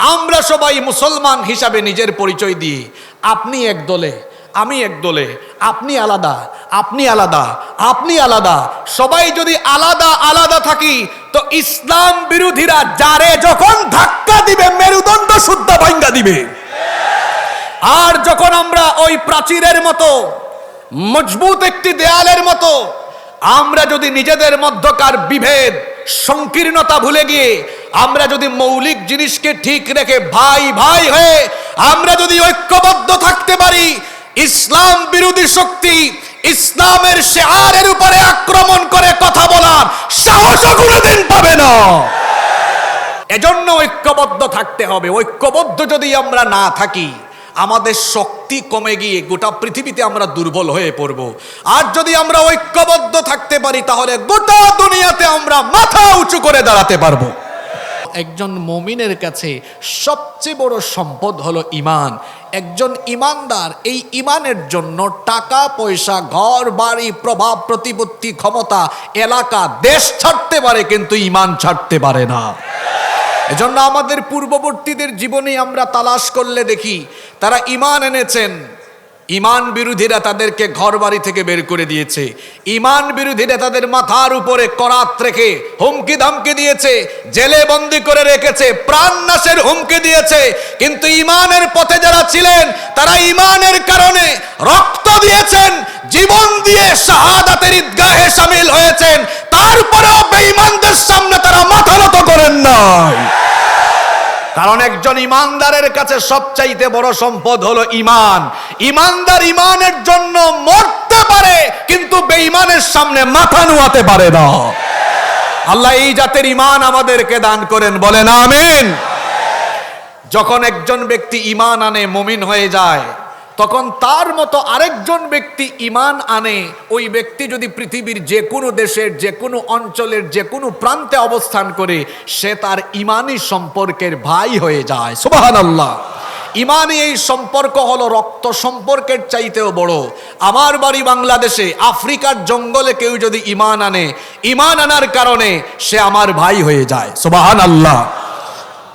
আমরা সবাই মুসলমান হিসাবে নিজের পরিচয় দিই। আপনি এক দলে, আমি এক দলে, আপনি আলাদা আপনি আলাদা আপনি আলাদা। সবাই যদি আলাদা আলাদা থাকি, তো ইসলাম বিরোধীরা যারে যখন ধাক্কা দিবে, মেরুদণ্ড শুদ্ধ ভাঙ্গা দিবে। আর যখন আমরা ওই প্রাচীরের মতো, মজবুত একটি দেয়ালের মতো, আমরা যদি নিজেদের মধ্যকার বিভেদ, সংকীর্ণতা ভুলে গিয়ে আমরা যদি মৌলিক জিনিসকে ঠিক রেখে ভাই ভাই হয়ে আমরা যদি ঐক্যবদ্ধ থাকতে পারি, ইসলাম বিরোধী শক্তি ইসলামের শেয়ারের উপরে আক্রমণ করে কথা বলার সাহস কোনোদিন পাবে না। এজন্য ঐক্যবদ্ধ থাকতে হবে। ঐক্যবদ্ধ যদি আমরা না থাকি, আমাদের শক্তি কমে গিয়ে গোটা পৃথিবীতে আমরা দুর্বল হয়ে পড়ব। আর যদি আমরা ঐক্যবদ্ধ থাকতে পারি, তাহলে গোটা দুনিয়াতে আমরা মাথা উঁচু করে দাঁড়াতে পারব। একজন মমিনের কাছে সবচেয়ে বড় সম্পদ হলো ইমান একজন ইমানদার এই ইমানের জন্য টাকা, পয়সা, ঘর, বাড়ি, প্রভাব, প্রতিপত্তি, ক্ষমতা, এলাকা, দেশ ছাড়তে পারে কিন্তু ইমান ছাড়তে পারে না। এজন্য আমাদের পূর্ববর্তীদের জীবনে আমরা তালাশ করলে দেখি, তারা ইমান এনেছেন। ইমান বিরোধীরা তাদেরকে ঘর বাড়ি থেকে বের করে দিয়েছে। ইমান বিরোধীরা তাদের মাথার উপরে করাত রেখে হুমকি ধমকি দিয়েছে, জেলে বন্দি করে রেখেছে, প্রাণ নাশের হুমকি দিয়েছে। কিন্তু ইমানের পথে যারা ছিলেন, তারা ইমানের কারণে রক্ত দিয়েছেন, জীবন দিয়ে শাহাদাতের ঈদগাহে সামিল হয়েছেন। তারপরেও বেঈমানদের সামনে তারা মাথা নত করেন নাই। কারণ একজন ইমানদারের কাছে সবচাইতে বড় সম্পদ হলো ইমান। ইমানদার ইমানের জন্য মরতে পারে, কিন্তু বেঈমানের সামনে মাথা নোয়াতে পারে না। আল্লাহ এই জাতের ইমান আমাদেরকে দান করেন, বলেন আমিন। যখন একজন ব্যক্তি ইমান আনে, মুমিন হয়ে যায় তখন তার মতো আরেকজন ব্যক্তি ইমান আনে। ওই ব্যক্তি যদি পৃথিবীর যে কোনো দেশের যে কোনো অঞ্চলের যে কোনো প্রান্তে অবস্থান করে, সে তার ইমানি সম্পর্কের ভাই হয়ে যায়। সুবাহান আল্লাহ ইমানই এই সম্পর্ক হলো রক্ত সম্পর্কের চাইতেও বড়। আমার বাড়ি বাংলাদেশে, আফ্রিকার জঙ্গলে কেউ যদি ইমান আনে ইমান আনার কারণে সে আমার ভাই হয়ে যায়। সুবাহান আল্লাহ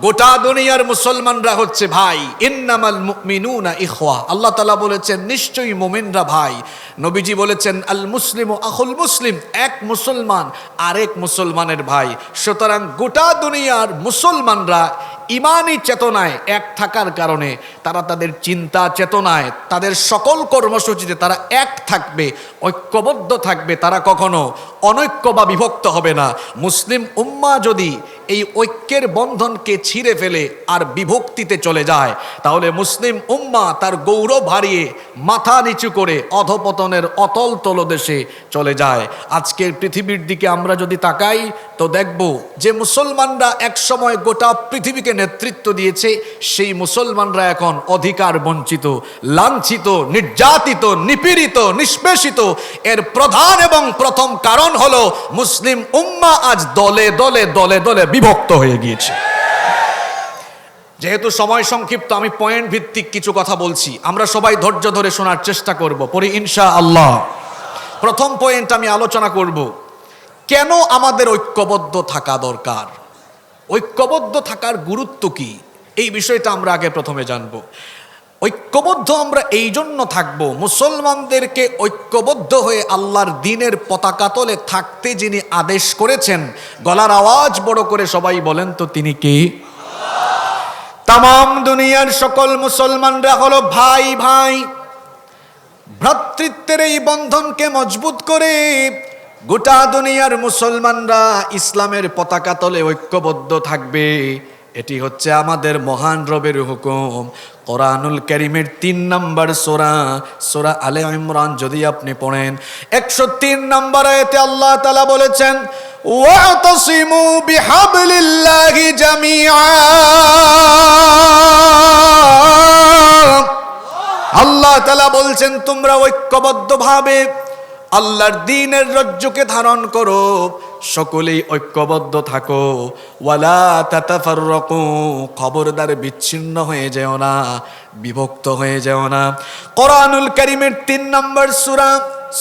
গোটা দুনিয়ার মুসলমানরা হচ্ছে ভাই। ইন্নামাল মুমিনুনা ইখওয়া। আল্লাহ তাআলা বলেছেন, নিশ্চয়ই মুমিনরা ভাই। নবীজি বলেছেন, আল মুসলিম আখুল মুসলিম, এক মুসলমান, আরেক মুসলমানের ভাই। সুতরাং গোটা দুনিয়ার মুসলমানরা ইমানি চেতনায় এক থাকার কারণে তারা তাদের চিন্তা চেতনায়, তাদের সকল কর্মসূচিতে তারা এক থাকবে, ঐক্যবদ্ধ থাকবে। তারা কখনো অনৈক্য বা বিভক্ত হবে না। মুসলিম উম্মা যদি এই ঐক্যের বন্ধনকে ছিঁড়ে ফেলে আর বিভক্তিতে চলে যায়। তাহলে মুসলিম উম্মা তার গৌরব হারিয়ে মাথা নিচু করে অধপতনের অতল তলদেশে চলে যায়। আজকের পৃথিবীর দিকে আমরা যদি তাকাই, তো দেখব যে মুসলমানরা একসময় গোটা পৃথিবীকে নেতৃত্ব দিয়েছে, সেই মুসলমানরা এখন অধিকার বঞ্চিত, লাঞ্ছিত, নির্যাতিত, নিপীড়িত, নিষ্পেষিত। এর প্রধান এবং প্রথম কারণ হলো মুসলিম উম্মা আজ দলে দলে দলে দলে বিভক্ত হয়ে গিয়েছে। যেহেতু সময় সংক্ষিপ্ত, আমি পয়েন্ট ভিত্তিক কিছু কথা বলছি। আমরা সবাই ধৈর্য ধরে শোনার চেষ্টা করব পরে ইনশা আল্লাহ প্রথম পয়েন্ট আমি আলোচনা করব, কেন আমাদের ঐক্যবদ্ধ থাকা দরকার? ঐক্যবদ্ধ থাকার গুরুত্ব কি? এই বিষয়টা আমরা আগে প্রথমে জানব। ঐক্যবদ্ধ আমরা এই জন্য থাকব, মুসলমানদেরকে ঐক্যবদ্ধ হয়ে আল্লাহর দিনের পতাকা তলে থাকতে যিনি আদেশ করেছেন, গলার আওয়াজ বড় করে সবাই বলেন তো তিনি কে? তাম দুনিয়ার সকল মুসলমানরা হলো ভাই ভাই। ভ্রাতৃত্বের এই বন্ধনকে মজবুত করে গোটা দুনিয়ার মুসলমানরা ইসলামের পতাকা তলে ঐক্যবদ্ধ থাকবে। এটি হচ্ছে আমাদের মহান রবের হুকুম। কোরআনুল করিমের তিন নম্বর সোরা সোরা আলে ইমরান, যদি আপনি পড়েন। একশো তিন নম্বর আয়াতে আল্লাহ তালা বলেছেন ওয়াতাসিমু বিহাবলিল্লাহি জামিআ। আল্লাহ তালা বলছেন, তোমরা ঐক্যবদ্ধভাবে আল্লাহর দিনের রজ্জুকে ধারণ করো, সকলেই ঐক্যবদ্ধ থাকো। ওয়ালা খবরদার বিচ্ছিন্ন হয়ে যেও না, বিভক্ত হয়ে যেও না। কোরআনুল করিমের তিন নম্বর সুরা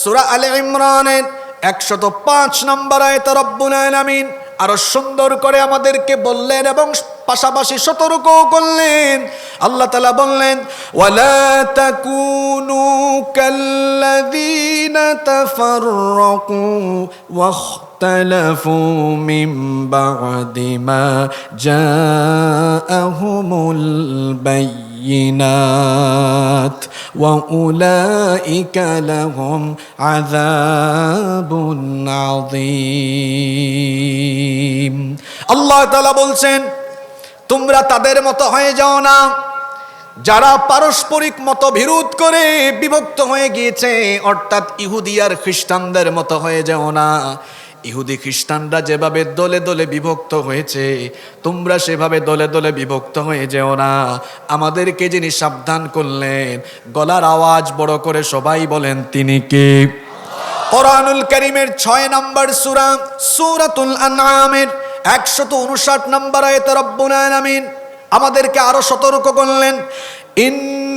সুরা আলে ইমরানের একশত পাঁচ নম্বর আয়ত রব্বুল আলামিন আরো সুন্দর করে আমাদেরকে বললেন এবং পাশাপাশি সতর্ক করলেন আল্লাহ তালা বললেন ওয়ালা তাকুনু কাল্লাযীনা তাফাররাকু واختلفوا من بعد ما جاءهم البينات واولئك لهم عذاب عظيم আল্লাহ তাআলা বলছেন তোমরা তাদের মতো হয়ে যাও না যারা পারস্পরিক মত বিরোধ করে বিভক্ত হয়ে গিয়েছে অর্থাৎ ইহুদি আর খ্রিস্টানদের মতো হয়ে যাও না ইহুদি খ্রিস্টানরা যেভাবে দলে দলে বিভক্ত হয়েছে, তোমরা সেভাবে দলে দলে বিভক্ত হয়ে যেও না। আমাদেরকে যিনি সাবধান করলেন, গলার আওয়াজ বড় করে সবাই বলেন, তিনি কে? কোরআনুল করিমের ছয় নম্বর সুরা, সুরাতুল আনআমের একশত উনষাট নম্বর আয়তে আমাদেরকে আরও সতর্ক করলেন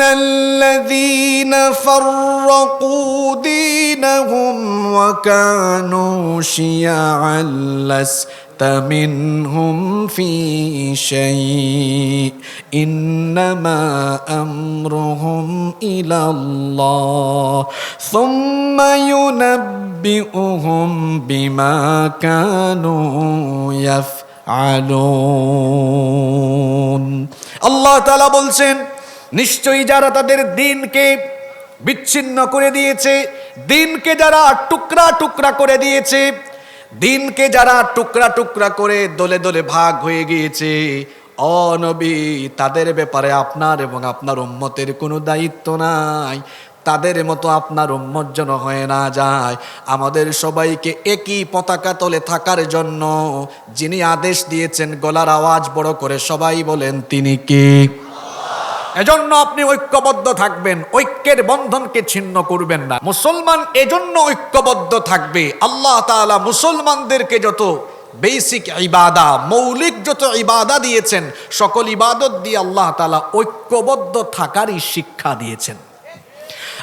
ان الذين فرقوا دينهم وكانوا شيعا لست منهم في شيء انما امرهم الى الله ثم ينبئهم بما كانوا يفعلون الله تعالى বলছেন নিশ্চয়ই যারা তাদের দিনকে বিচ্ছিন্ন করে দিয়েছে, দিনকে যারা টুকরা টুকরা করে দিয়েছে, দিনকে যারা টুকরা টুকরা করে দলে দলে ভাগ হয়ে গিয়েছে, অনবী, তাদের ব্যাপারে আপনার এবং আপনার উম্মতের কোনো দায়িত্ব নাই। তাদের মতো আপনার উম্মত যেন হয়ে না যায়। আমাদের সবাইকে একই পতাকা তলে থাকার জন্য যিনি আদেশ দিয়েছেন, গলার আওয়াজ বড় করে সবাই বলেন, তিনি কে? এজন্য আপনি ঐক্যবদ্ধ থাকবেন, ঐক্যের বন্ধনকে ছিন্ন করবেন না। মুসলমান এজন্য ঐক্যবদ্ধ থাকবে। আল্লাহ তাআলা মুসলমানদেরকে যত বেসিক ইবাদা, মৌলিক যত ইবাদা দিয়েছেন, সকল ইবাদত দিয়ে আল্লাহ তাআলা ঐক্যবদ্ধ থাকারই শিক্ষা দিয়েছেন।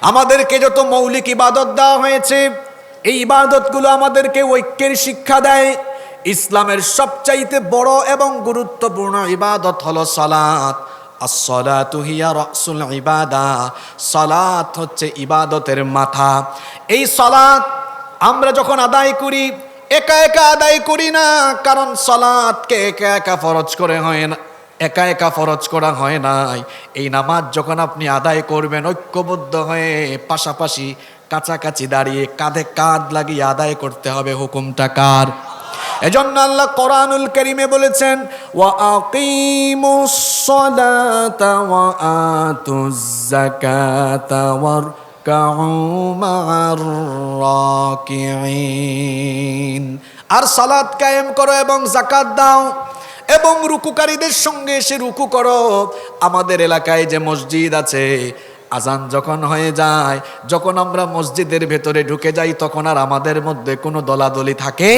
আমাদেরকে যত মৌলিক ইবাদত দেওয়া হয়েছে, এই ইবাদতগুলো আমাদেরকে ঐক্যের শিক্ষা দেয়। ইসলামের সবচাইতে বড় এবং গুরুত্বপূর্ণ ইবাদত হলো সালাত। আসসালাতু হিয়া রাসুল ইবাদা। সালাত হচ্ছে ইবাদতের মাথা। এই সালাত আমরা যখন আদায় করি, একা একা আদায় করি না, কারণ সালাতকে একা একা ফরজ করে হয় না, একা একা ফরজ করা হয় নাই। এই নামাজ যখন আপনি আদায় করবেন, ঐক্যবদ্ধ হয়ে পাশাপাশি কাছাকাছি দাঁড়িয়ে কাঁধে কাঁধ লাগিয়ে আদায় করতে হবে, হুকুমটা কার? এজন্য আল্লাহ কোরআনুল করিমে বলেছেন, ওয়া আকিমুস সালাতা ওয়া আতুজ যাকাতা রাকিঈন। আর সালাত কায়েম করো এবং যাকাত দাও এবং রুকুকারীদের সঙ্গে এসে রুকু করো। আমাদের এলাকায় যে মসজিদ আছে, আজান যখন হয়ে যায়, যখন আমরা মসজিদের ভেতরে ঢুকে যাই, তখন আর আমাদের মধ্যে কোনো দলাদলি থাকে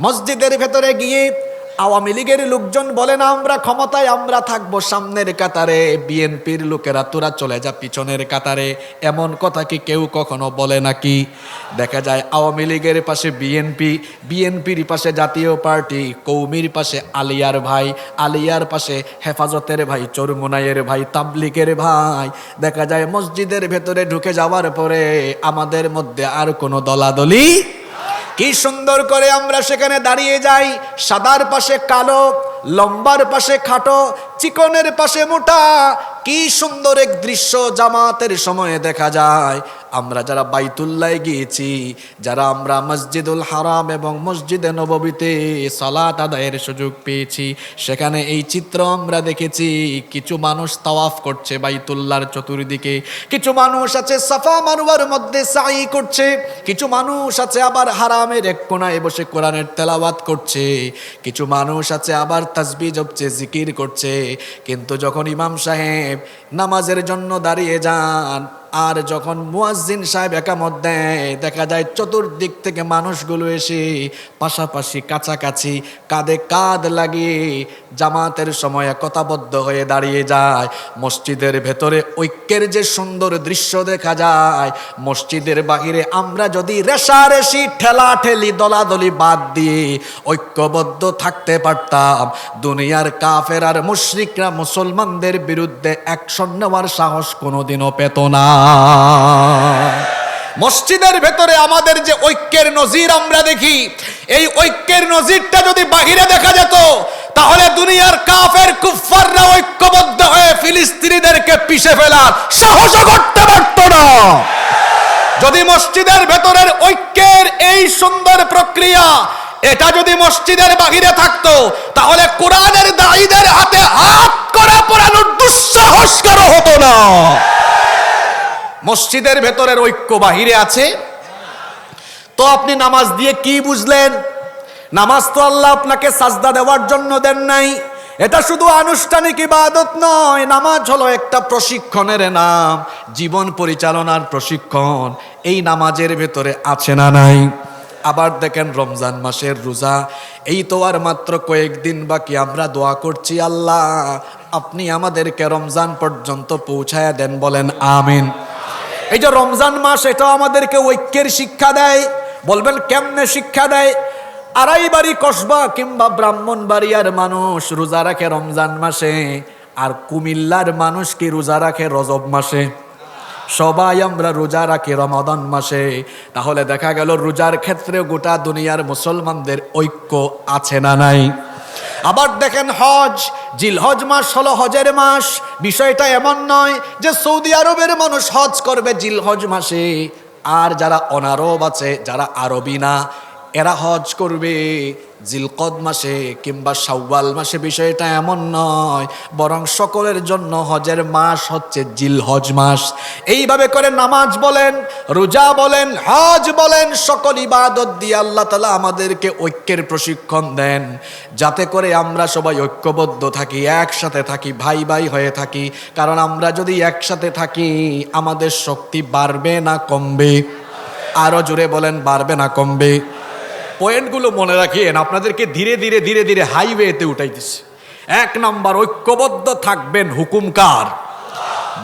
মসজিদের ভেতরে গিয়ে আওয়ামী লীগের লোকজন বলে, না, আমরা ক্ষমতায়, আমরা থাকব সামনের কাতারে। বিএনপির লোকেরা, তোরা চলে যা পিছনের কাতারে। এমন কথা কি কেউ কখনো বলে নাকি? দেখা যায় আওয়ামী লীগের পাশে বিএনপি, বিএনপির পাশে জাতীয় পার্টি, কৌমির পাশে আলিয়ার ভাই, আলিয়ার পাশে হেফাজতের ভাই, চরমুনাইয়ের ভাই তাবলিকের ভাই। দেখা যায় মসজিদের ভেতরে ঢুকে যাওয়ার পরে আমাদের মধ্যে আর কোনো দলাদলি কি সুন্দর করে আমরা সেখানে দাঁড়িয়ে যাই। সাদার পাশে কালো, লম্বার পাশে খাটো, চিকনের পাশে মোটা। কি সুন্দর এক দৃশ্য জামাতের সময়ে দেখা যায়। আমরা যারা বাইতুল্লায় গিয়েছি, যারা আমরা মসজিদুল হারাম এবং মসজিদে নববীতে সালাত আদায়ের সুযোগ পেয়েছি, সেখানে এই চিত্র আমরা দেখেছি, কিছু মানুষ তাওয়াফ করছে বাইতুল্লার চতুর্দিকে, কিছু মানুষ আছে সাফা মারুয়ার মধ্যে সাই করছে, কিছু মানুষ আছে আবার হারামের এক কোনায় বসে কোরআনের তেলাওয়াত করছে, কিছু মানুষ আছে আবার তাসবি জপছে, জিকির করছে, কিন্তু যখন ইমাম সাহেব নামাজের জন্য দাঁড়িয়ে যান আর যখন মুয়াজ্জিন সাহেব একামত দেয়, দেখা যায় চতুর্দিক থেকে মানুষগুলো এসে পাশাপাশি কাছাকাছি কাঁধে কাঁধ লাগিয়ে জামাতের সময় একতাবদ্ধ হয়ে দাঁড়িয়ে যায়। মসজিদের ভেতরে ঐক্যের যে সুন্দর দৃশ্য দেখা যায়, মসজিদের বাহিরে আমরা যদি রেশারেশি ঠেলা ঠেলি দলাদলি বাদ দিয়ে ঐক্যবদ্ধ থাকতে পারতাম। দুনিয়ার কাফের আর মুশরিকরা মুসলমানদের বিরুদ্ধে অ্যাকশন নেওয়ার সাহস কোনোদিনও পেত না। মসজিদের ভেতরে আমাদের যে ঐক্যের নজির আমরা দেখি, এই ঐক্যের নজিরটা যদি বাহিরে দেখা যেত, তাহলে দুনিয়ার কাফের কুফাররা ঐক্যবদ্ধ হয়ে ফিলিস্তিনিদেরকে পিষে ফেলার সাহসও করতে পারত না। যদি মসজিদের ভেতরের ঐক্যের এই সুন্দর প্রক্রিয়া, এটা যদি মসজিদের বাহিরে থাকতো, তাহলে কোরআনের দায়ীদের হাতে হাত করা পড়ানোর দুঃসাহস কারও হতো না। মসজিদের ভেতরের ঐক্য বাহিরে আছে। তো আপনি নামাজ দিয়ে কি বুঝলেন? নামাজ তো আল্লাহ আপনাকে সাজদা দেওয়ার জন্য দেন নাই। এটা শুধু আনুষ্ঠানিক ইবাদত নয়, নামাজ হলো একটা প্রশিক্ষণের নাম, জীবন পরিচালনার প্রশিক্ষণ। এই নামাজের ভেতরে আছে না নাই? আবার দেখেন রমজান মাসের রোজা, এই তো আর মাত্র কয়েকদিন বাকি, আমরা দোয়া করছি আল্লাহ, আপনি আমাদেরকে রমজান পর্যন্ত পৌঁছায়া দেন বলেন, আমিন। এই যে রমজান মাস এটাও আমাদেরকে ঐক্যের শিক্ষা দেয়। বলবেন, কেমনে শিক্ষা দেয়? আড়াই বাড়ি কসবা কিংবা ব্রাহ্মণ বাড়িয়ার মানুষ রোজা রাখে রমজান মাসে, আর কুমিল্লার মানুষ কি রোজা রাখে রজব মাসে? সবাই আমরা রোজা রাখি রমাদান মাসে। তাহলে দেখা গেল, রোজার ক্ষেত্রে গোটা দুনিয়ার মুসলমানদের ঐক্য আছে না নাই? আবার দেখেন হজ, জিলহজ মাস হলো হজের মাস। বিষয়টা এমন নয় যে সৌদি আরবের মানুষ হজ করবে জিল হজ মাসে। আর যারা অনারব আছে, যারা আরবি না এরা হজ করবে। জিলকদ মাসে কিংবা শাওয়াল মাসে বিষয়টা এমন নয়, বরং সকলের জন্য হজের মাস হচ্ছে জিল হজ মাস। এইভাবে করে নামাজ বলেন, রোজা বলেন, হজ বলেন, সকল ইবাদত দিয়ে আল্লাহ তালা আমাদেরকে ঐক্যের প্রশিক্ষণ দেন। যাতে করে আমরা সবাই ঐক্যবদ্ধ থাকি, একসাথে থাকি, ভাই ভাই হয়ে থাকি। কারণ আমরা যদি একসাথে থাকি, আমাদের শক্তি বাড়বে না কমবে। আরও জোরে বলেন, বাড়বে না কমবে। পয়েন্টগুলো মনে রাখিয়েন, আপনাদেরকে ধীরে ধীরে ধীরে ধীরে হাইওয়েতে উঠাই দিচ্ছে এক নম্বর, ঐক্যবদ্ধ থাকবেন হুকুমকার।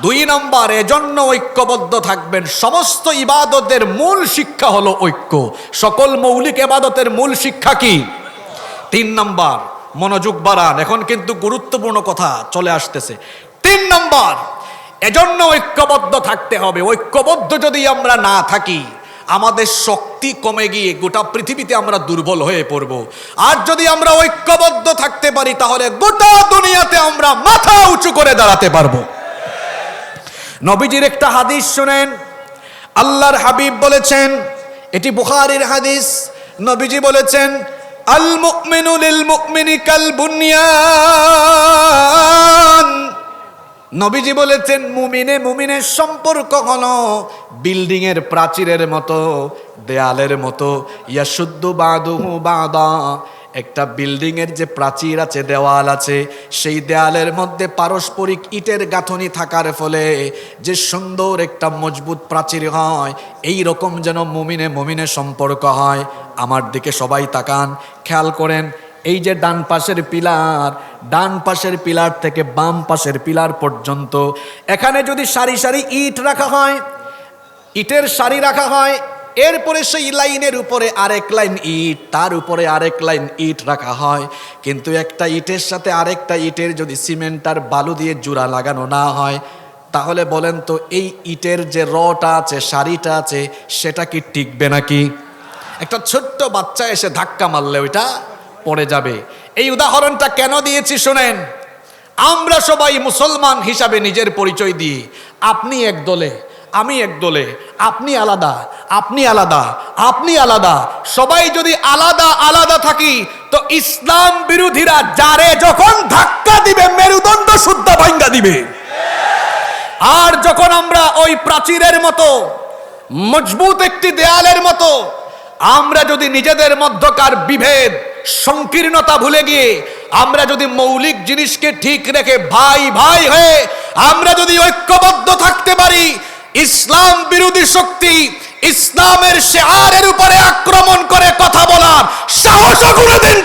দুই নম্বর, এজন্য ঐক্যবদ্ধ থাকবেন। সমস্ত ইবাদতের মূল শিক্ষা হলো ঐক্য। সকল মৌলিক ইবাদতের মূল শিক্ষা কি? তিন নম্বর, মনোযোগ বাড়ান। এখন কিন্তু গুরুত্বপূর্ণ কথা চলে আসতেছে। তিন নম্বর, এজন্য ঐক্যবদ্ধ থাকতে হবে। ঐক্যবদ্ধ যদি আমরা না থাকি, আমাদের শক্তি কমে গিয়ে গোটা পৃথিবীতে আমরা দুর্বল হয়ে পড়ব। আর যদি আমরা ঐক্যবদ্ধ থাকতে পারি, তাহলে গোটা দুনিয়াতে আমরা মাথা উঁচু করে দাঁড়াতে পারব। নবীজির একটা হাদিস শুনেন, আল্লাহর হাবিব বলেছেন, এটি বুখারীর হাদিস, নবীজি বলেছেন, আল মুমিনু লিল মুমিনি কাল বুনিয়ান নবীজি বলেছেন, মুমিনে মুমিনের সম্পর্ক হলো বিল্ডিং এর প্রাচীরের মতো, দেয়ালের মতো। ইয়াশুদ্ধ বাদুহু বাদা। একটা বিল্ডিং এর যে প্রাচীর আছে, দেওয়াল আছে, সেই দেয়ালের মধ্যে পারস্পরিক ইটের গাঁথনি থাকার ফলে যে সুন্দর একটা মজবুত প্রাচীর হয়, এই রকম যেন মুমিনে মুমিনে সম্পর্ক হয়। আমার দিকে সবাই তাকান, খেয়াল করেন এই যে ডান পাশের পিলার, ডান পাশের পিলার থেকে বাম পাশের পিলার পর্যন্ত, এখানে যদি সারি সারি ইট রাখা হয়, ইটের সারি রাখা হয়, এরপরে সেই লাইনের উপরে আরেক লাইন ইট, তার উপরে আরেক লাইন ইট রাখা হয়। কিন্তু একটা ইটের সাথে আরেকটা ইটের যদি সিমেন্ট আর বালু দিয়ে জোড়া লাগানো না হয়, তাহলে বলেন তো এই ইটের যে রটা আছে, সারিটা আছে, সেটা কি টিকবে নাকি? একটা ছোট্ট বাচ্চা এসে ধাক্কা মারলে ওইটা পড়ে যাবে। এই উদাহরণটা কেন দিয়েছি শোনেন? আমরা সবাই মুসলমান হিসাবে নিজের পরিচয় দিই। আপনি এক দলে, আমি এক দলে, আপনি আলাদা আপনি আলাদা আপনি আলাদা। সবাই যদি আলাদা আলাদা থাকি, তো ইসলাম বিরোধীরা যারে যখন ধাক্কা দিবে, মেরুদণ্ড শুদ্ধ ভাঙ্গা দিবে। আর যখন আমরা ওই প্রাচীরের মতো, মজবুত একটি দেয়ালের মতো আমরা যদি নিজেদের মধ্যকার বিভেদ, সংকীর্ণতা ভুলে গিয়ে আমরা যদি মৌলিক জিনিসকে ঠিক রেখে ভাই ভাই হয়ে আমরা যদি ঐক্যবদ্ধ থাকতে পারি, ইসলাম বিরোধী শক্তি ইসলামের শেয়ারের উপরে আক্রমণ করে কথা বলার সাহস কোনোদিন